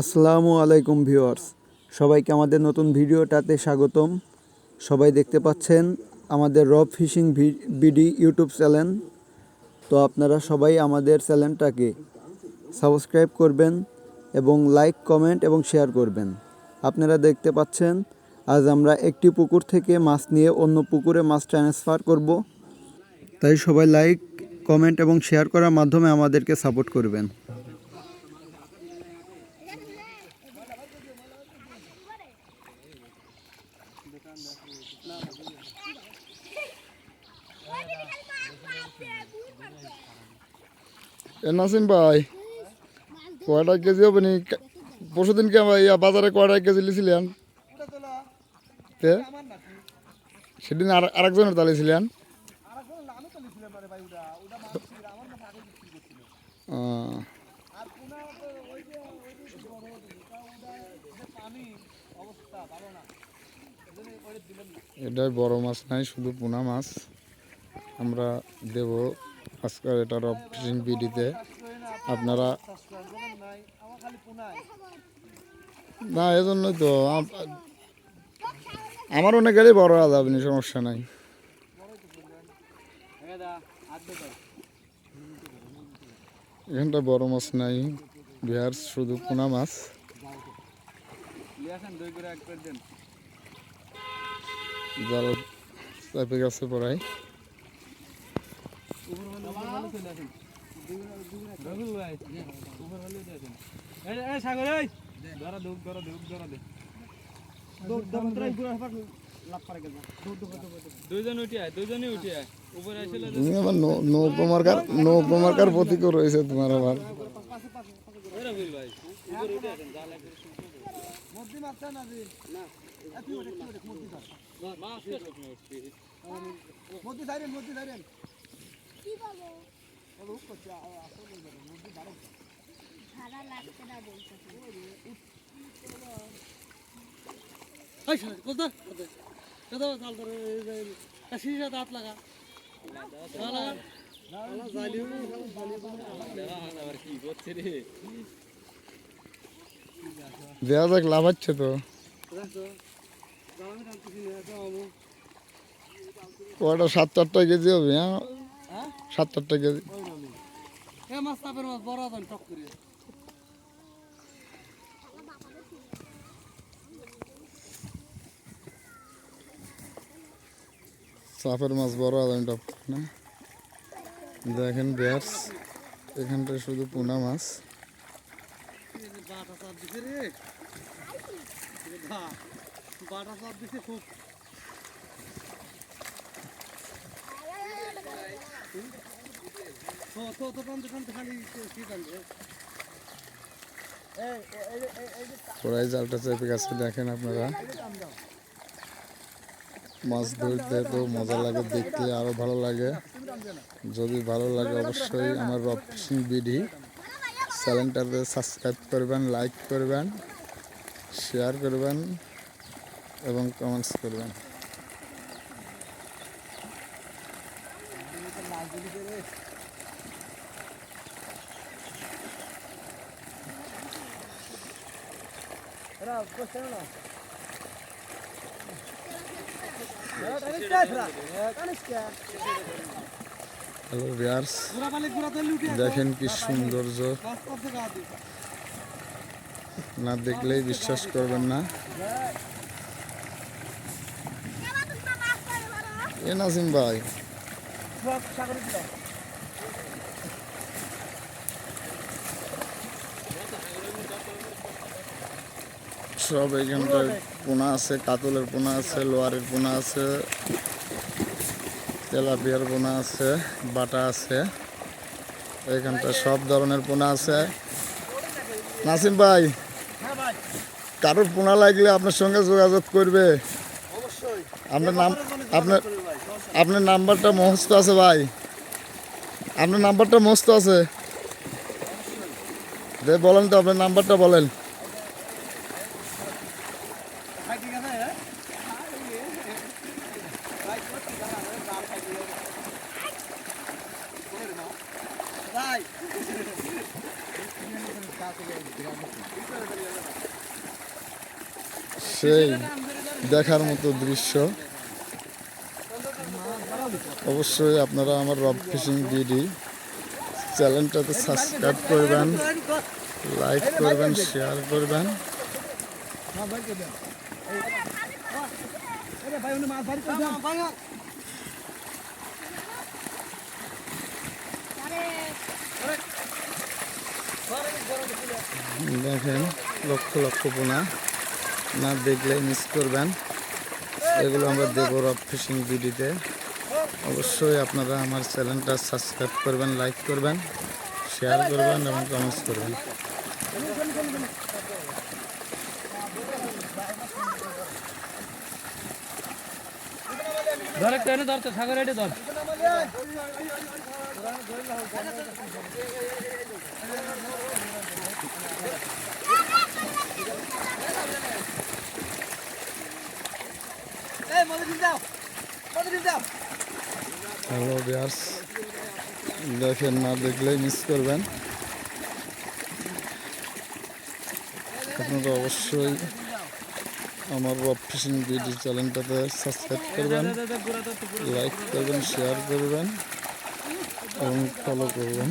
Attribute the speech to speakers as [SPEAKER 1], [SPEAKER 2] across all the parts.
[SPEAKER 1] আসসালামু আলাইকুম ভিউয়ার্স। সবাইকে আমাদের নতুন ভিডিওটাতে স্বাগতম। সবাই দেখতে পাচ্ছেন আমাদের রব ফিশিং বিডি ইউটিউব চ্যানেল। তো আপনারা সবাই আমাদের চ্যানেলটাকে সাবস্ক্রাইব করবেন এবং লাইক, কমেন্ট এবং শেয়ার করবেন। আপনারা দেখতে পাচ্ছেন, আজ আমরা একটি পুকুর থেকে মাছ নিয়ে অন্য পুকুরে মাছ ট্রান্সফার করব। তাই সবাই লাইক, কমেন্ট এবং শেয়ার করার মাধ্যমে আমাদেরকে সাপোর্ট করবেন।
[SPEAKER 2] নাসিম ভাই কয়টা কেজি হবে নি? পরশু দিনকে ইয়া বাজারে কয়টা কেজি লিছিলেন? সেদিন আর আরেকজনের তালে ছিলেন আহ, এটাই বড় মাছ নাই, শুধু পোনা মাছ। আমরা দেব আজকাল এটা রব ফিশিং বিডিতে আপনারা না, এজন্যই তো আমার অনেক গাড়ি বড় আজ আপনি সমস্যা নাই। এখানটা বড় মাছ নাই, বিহার শুধু পোনা মাছ। জাল চাপে গেছে পড়াই
[SPEAKER 3] দুইজন উঠে আয় দুইজনই উঠে আয় উপরে আসলে
[SPEAKER 2] তুমি আবার নৌ- নৌকো মার্কার নৌকো মার্কার প্রতীকও রয়েছে তোমার আবার
[SPEAKER 3] ওরা বল ভাই উপরে উঠে আসেন যা লাগবে মাছ কে সবসময় উঠছে
[SPEAKER 4] ভাড়া লাগছে না বলতে
[SPEAKER 3] আবার কি করছে রে
[SPEAKER 2] দেওয়া যাক, লাভ হচ্ছে তো। কয়টা? সাত চারটা কেজি হবে হ্যাঁ? সাত চারটা কেজি। চাপের মাছ বড় আদান টপ না? দেখেন, বেয়ার্স, এখানটায় শুধু পোনা মাছ। ওরাই জালটা চেপে গেছে, দেখেন আপনারা। মাছ ধরতে তো মজা লাগে, দেখতে আরও ভালো লাগে। যদি ভালো লাগে, অবশ্যই আমার ফিশিং বিডি চ্যানেলটাতে সাবস্ক্রাইব করবেন লাইক করবেন শেয়ার করবেন এবং কমেন্টস করবেন। হ্যালো ভিয়ার্স দেখেন কি সৌন্দর্য। না দেখলেই বিশ্বাস করবেন না। এ নাসিম ভাই। সব এইখানটায় পোনা আছে কাতলের পোনা আছে লোয়ারের পোনা আছে। তেলাপিয়ার পোনা আছে, বাটা আছে এইখানটা সব ধরনের পোনা আছে। নাসিম ভাই, কারোর পোনা লাগলে আপনার সঙ্গে যোগাযোগ করবে। আপনার নাম আপনার আপনার নাম্বারটা মহস্ত আছে ভাই। আপনার নাম্বারটা মস্ত আছে। বলেন তো আপনার নাম্বারটা বলেন। সেই দেখার মতো দৃশ্য। অবশ্যই আপনারা আমার রব ফিশিং বিডি চ্যানেলটাতে সাবস্ক্রাইব করবেন, লাইক করবেন, শেয়ার করবেন। দেখেন, লক্ষ লক্ষ পোনা না দেখলে মিস করবেন। এগুলো আমরা দেবো রব ফিশিং ভিডিওতে। অবশ্যই আপনারা আমার চ্যানেলটা সাবস্ক্রাইব করবেন লাইক করবেন শেয়ার করবেন এবং কমেন্টস করবেন। হ্যালো বিয়ার্স দেখেন না, দেখলেই মিস করবেন। আপনারা অবশ্যই আমার রব ফিশিং ভিডিও চ্যানেলটাতে সাবস্ক্রাইব করবেন লাইক করবেন শেয়ার করবেন এবং ফলো করবেন।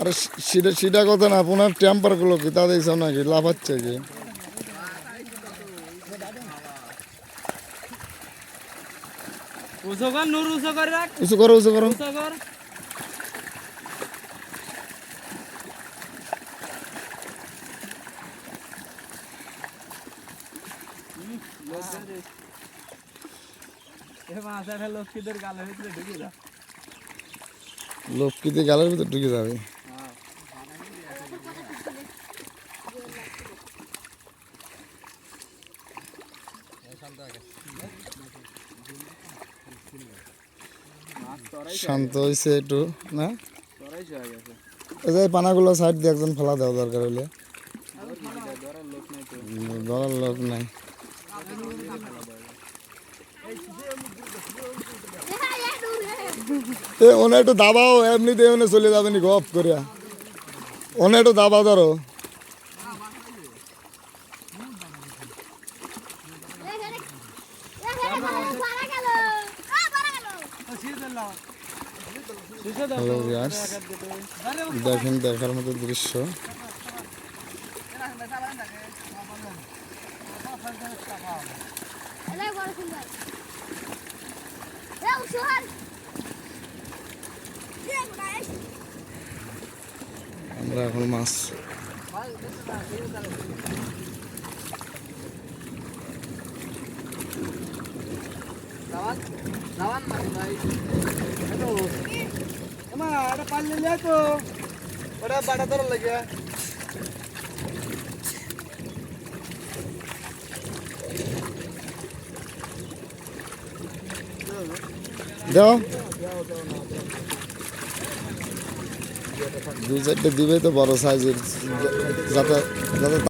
[SPEAKER 2] আরে সেটা সেটা কথা না পোনার টেম্পারগুলো কি? তা দেখছ নাকি? লাফাচ্ছে কি?
[SPEAKER 3] উঁচু কর করে লক্ষ্মীদের গালের ভিতর ঢুকে
[SPEAKER 2] যাবে শান্ত হয়েছে একটু, না? এই পানাগুলো সাইড দিয়ে একজন ফেলা দেওয়া দরকার হলে
[SPEAKER 3] ধরার লোক নেই।
[SPEAKER 2] ওনে একটু দাবাও, এমনিতে এমনি চলে যাবে নি গপ করিয়া। ওনে একটু দাবা ধরো। হ্যালো ভিউয়ার্স দেখেন দেখার মতো দৃশ্য। আমরা এখন মাছ
[SPEAKER 3] ওটা বাটা ধরা লাগে
[SPEAKER 2] দাও। দুই চারটে দিবে তো বড় সাইজের যাতে যাতে